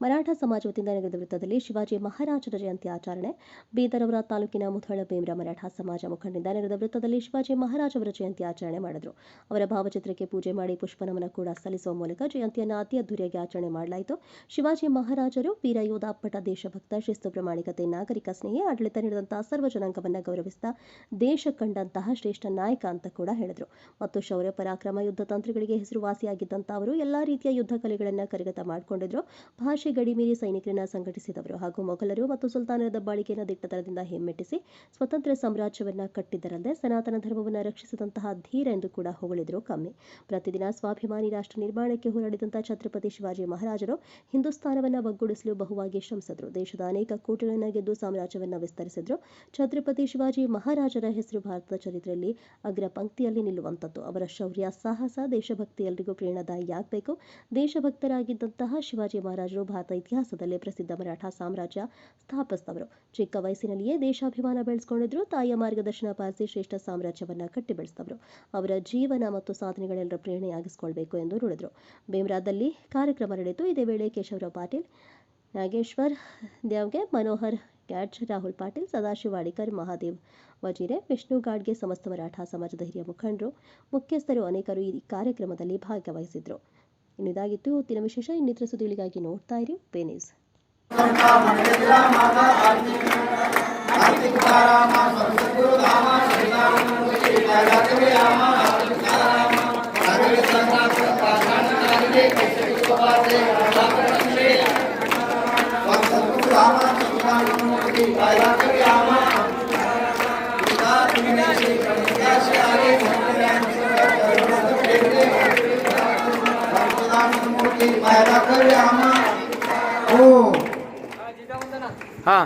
ಮರಾಠ ಸಮಾಜ ವತಿಯಿಂದ ನಗರದ ವೃತ್ತದಲ್ಲಿ ಶಿವಾಜಿ ಮಹಾರಾಜರ ಜಯಂತಿ ಆಚರಣೆ, ಬೀದರವರ ತಾಲೂಕಿನ ಮುಧೋಳ ಬೇಮ್ರ ಮರಾಠ ಸಮಾಜ ಮುಖಂಡರಿಂದ ನಗರದ ವೃತ್ತದಲ್ಲಿ ಶಿವಾಜಿ ಮಹಾರಾಜವರ ಜಯಂತಿ ಆಚರಣೆ ಮಾಡಿದರು. ಅವರ ಭಾವಚಿತ್ರಕ್ಕೆ ಪೂಜೆ ಮಾಡಿ ಪುಷ್ಪನಮನ ಕೂಡ ಸಲ್ಲಿಸುವ ಮೂಲಕ ಜಯಂತಿಯನ್ನು ಅತಿ ಅದ್ದೂರಿಯಾಗಿ ಆಚರಣೆ ಮಾಡಲಾಯಿತು. ಶಿವಾಜಿ ಮಹಾರಾಜರು ವೀರ ಯೋಧ ಅಪ್ಪಟ ದೇಶಭಕ್ತ, ಶಿಸ್ತು ಪ್ರಾಮಾಣಿಕತೆ, ನಾಗರಿಕ ಸ್ನೇಹಿ, ಆಡಳಿತ ನೀಡಿದಂತಹ ಸರ್ವ ಜನಾಂಗವನ್ನು ಗೌರವಿಸಿದ ದೇಶ ಕಂಡಂತಹ ಶ್ರೇಷ್ಠ ನಾಯಕ ಅಂತ ಕೂಡ ಹೇಳಿದರು. ಮತ್ತು ಶೌರ್ಯ, ಪರಾಕ್ರಮ, ಯುದ್ಧ ತಂತ್ರಗಳಿಗೆ ಹೆಸರುವಾಸಿಯಾಗಿದ್ದಂಥ ಅವರು ಎಲ್ಲಾ ರೀತಿಯ ಯುದ್ಧ ಕಲೆಗಳನ್ನು ಕರಗತ ಮಾಡಿಕೊಂಡಿದ್ರು. ಭಾಷೆ ಗಡಿ ಮೀರಿ ಸೈನಿಕರನ್ನ ಸಂಘಟಿಸಿದವರು ಹಾಗೂ ಮೊಘಲರು ಮತ್ತು ಸುಲ್ತಾನರ ದಬ್ಬಾಳಿಕೆಯನ್ನು ದಿಟ್ಟತನದಿಂದ ಹಿಮ್ಮೆಟ್ಟಿಸಿ ಸ್ವತಂತ್ರ ಸಾಮ್ರಾಜ್ಯವನ್ನ ಕಟ್ಟಿದ್ದರಲ್ಲದೆ ಸನಾತನ ಧರ್ಮವನ್ನು ರಕ್ಷಿಸಿದಂತಹ ಧೀರ ಎಂದು ಕೂಡ ಹೊಗಳಿದ್ರು ಕಮ್ಮಿ. ಪ್ರತಿದಿನ ಸ್ವಾಭಿಮಾನಿ ರಾಷ್ಟ್ರ ನಿರ್ಮಾಣಕ್ಕೆ ಹೋರಾಡಿದಂತಹ ಛತ್ರಪತಿ ಶಿವಾಜಿ ಮಹಾರಾಜರು ಹಿಂದೂಸ್ತಾನವನ್ನು ಒಗ್ಗೂಡಿಸಲು ಬಹುವಾಗಿ ಶ್ರಮಿಸಿದ್ರು. ದೇಶದ ಅನೇಕ ಕೂಟಗಳನ್ನು ಗೆದ್ದು ಸಾಮ್ರಾಜ್ಯವನ್ನ ವಿಸ್ತರಿಸಿದ್ರು. ಛತ್ರಪತಿ ಶಿವಾಜಿ ಮಹಾರಾಜರ ಹೆಸರು ಭಾರತದ ಚರಿತ್ರೆಯಲ್ಲಿ ಅಗ್ರ ಪಂಕ್ತಿಯಲ್ಲಿ ನಿಲ್ಲುವಂಥದ್ದು ಅವರ ಶೌರ್ಯ, ಸಾಹಸ ದೇಶಭಕ್ತಿ ಎಲ್ರಿಗೂ ಪ್ರೇರಣಾದಾಯಿಯಾಗಬೇಕು ದೇಶಭಕ್ತರಾಗಿದ್ದಂತಹ ಶಿವಾಜಿ ಮಹಾರಾಜರು ಭಾರತ ಇತಿಹಾಸದಲ್ಲೇ ಪ್ರಸಿದ್ಧ ಮರಾಠ ಸಾಮ್ರಾಜ್ಯ ಸ್ಥಾಪಿಸಿದವರು. ಚಿಕ್ಕ ವಯಸ್ಸಿನಲ್ಲಿಯೇ ದೇಶಾಭಿಮಾನ ಬೆಳೆಸ್ಕೊಂಡಿದ್ರು. ತಾಯಿಯ ಮಾರ್ಗದರ್ಶನ ಪಾಲಿಸಿ ಶ್ರೇಷ್ಠ ಸಾಮ್ರಾಜ್ಯವನ್ನ ಕಟ್ಟಿ ಬೆಳೆಸಿದವರು ಅವರ ಜೀವನ ಮತ್ತು ಸಾಧನೆಗಳೆಲ್ಲರ ಪ್ರೇರಣೆಯಾಗಿಸಿಕೊಳ್ಬೇಕು ಎಂದು ನುಡಿದರು. ಬೇಮ್ರಾದಲ್ಲಿ ಕಾರ್ಯಕ್ರಮ ನಡೆಯಿತು. ಇದೇ ವೇಳೆ ಕೇಶವರಾವ್ ಪಾಟೀಲ್, ನಾಗೇಶ್ವರ್ ದೇವ್ಗೆ, ಮನೋಹರ್ ಕ್ಯಾಟ್, ರಾಹುಲ್ ಪಾಟೀಲ್ ಸದಾಶಿವ ವಾಡಿಕರ್ ಮಹಾದೇವ್ ವಜೀರೆ, ವಿಷ್ಣು ಗಾಡ್ಗೆ ಸಮಸ್ತ ಮರಾಠ ಸಮಾಜದ ಹಿರಿಯ ಮುಖಂಡರು, ಮುಖ್ಯಸ್ಥರು, ಅನೇಕರು ಈ ಕಾರ್ಯಕ್ರಮದಲ್ಲಿ ಭಾಗವಹಿಸಿದ್ರು. ಇನ್ನು ಇದಾಗಿತ್ತು. ಇವತ್ತಿನ ವಿಶೇಷ. ಇನ್ನಿತರ ಸುದ್ದಿಗಳಿಗಾಗಿ ನೋಡ್ತಾ ಇರಿ. पायरा करूया आम्हा. हो. हा.